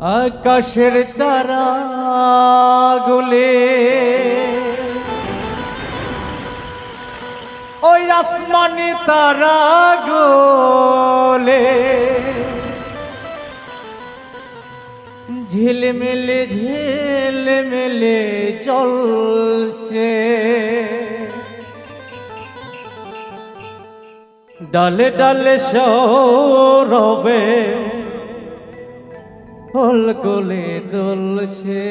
আকাশের তারা গুলে। ওই আসমানি তারা গোলে। ঝিলমিলে ঝিলমিলে চলছে। ডালে ডালে সৌরবে ফুল গুলি দুলছে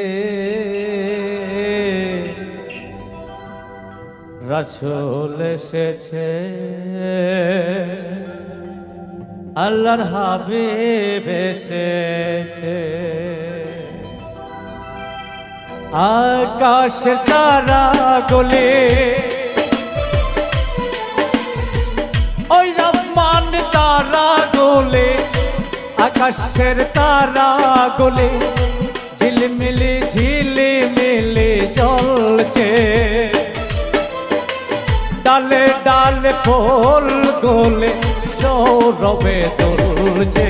রাসূল এসেছে। আল্লাহর হাবিব এসেছে। আকাশ তারা গুলি আকাশের তারা গোলে ঝিলমিলি ঝিলিমিলি জ্বলছে। ডালে ডালে ফুল গোলে সৌরভে তুলছে।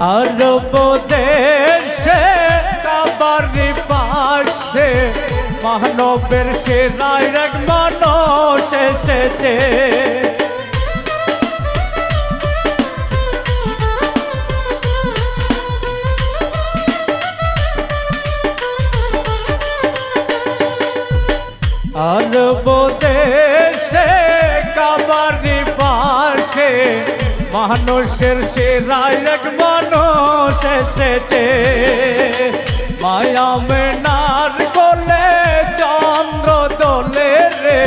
আরব দেশে কাবারি পাশে মানবের সেরাই এক মানুষ এসেছে। মানুষের সেরাই এক মানুষ এসেছে। মায়ামে নার কোলে, চন্দ্র দোলে রে,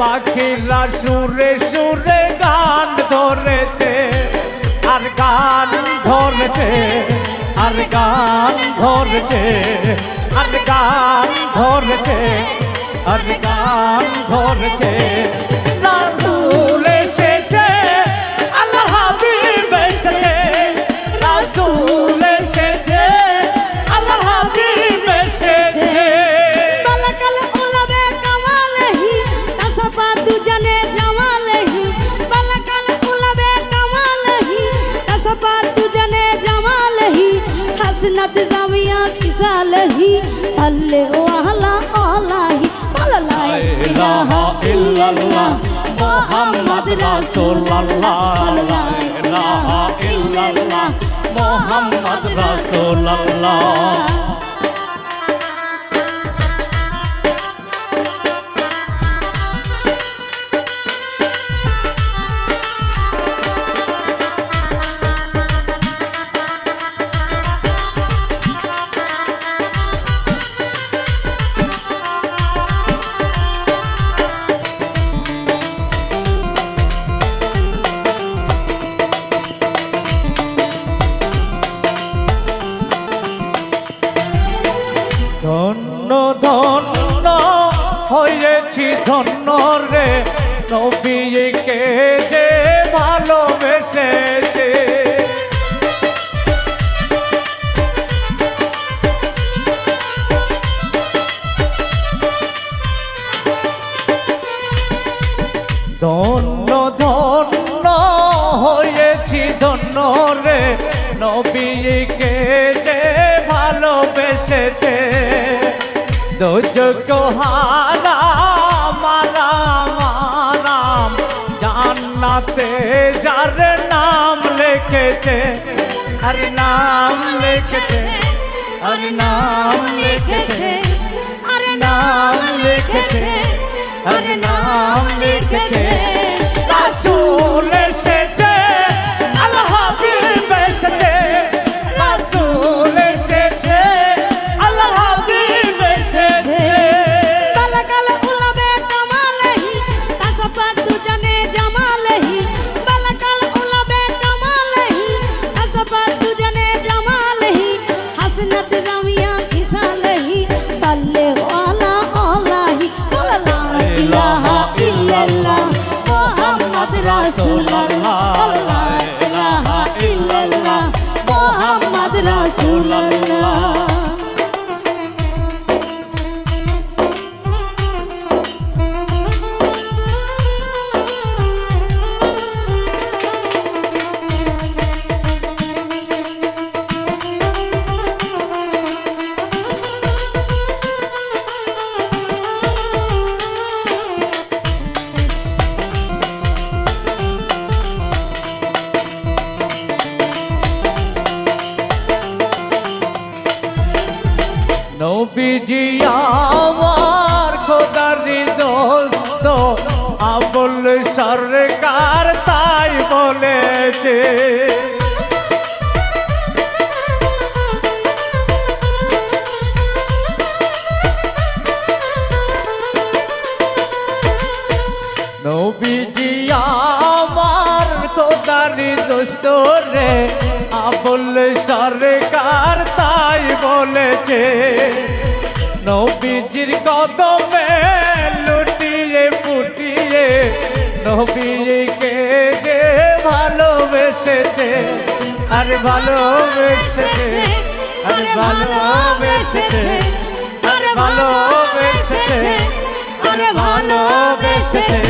পাখিরা সুরে সুরে গান ধরেছে। আর গান ধরেছে, আর গান ধরেছে, আর গান ধরেছে, আর গান ধরেছে। মুহাম্মদ রাসূলুল্লাহ লা ইলাহা ইল্লাল্লাহ মুহাম্মদ রাসূলুল্লাহ। রে নবীকে যে ভালোবেসেছে। ধন্য ধন্য হয়েছি ধন্য রে নবীকে যে ভালোবেসেছে। দুজক হারাম লিখেছে আর নাম লিখেছে আর নাম লিখেছে আর নাম লিখেছে আর নাম লিখেছে। সরকার তাই বলেছে। নবীজি আমার খোদারি দোস্ত রে আবুল সরকার তাই বলেছে। নবীজির কদমে নবীকে যে ভালোবেসেছে আর ভালোবেসেছে আর ভালোবেসেছে আর ভালোবেসেছে আর ভালোবেসেছে।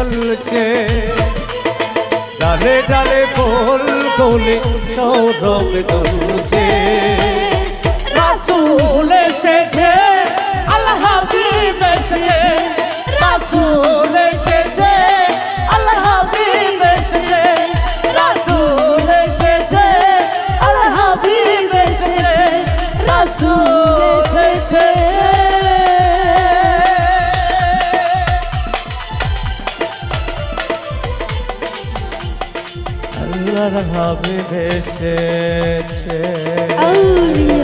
চলছে। ডালে ডালে ফুল গুলে সৌরভ দুলছে। রাসুল এসেছে আউলিয়া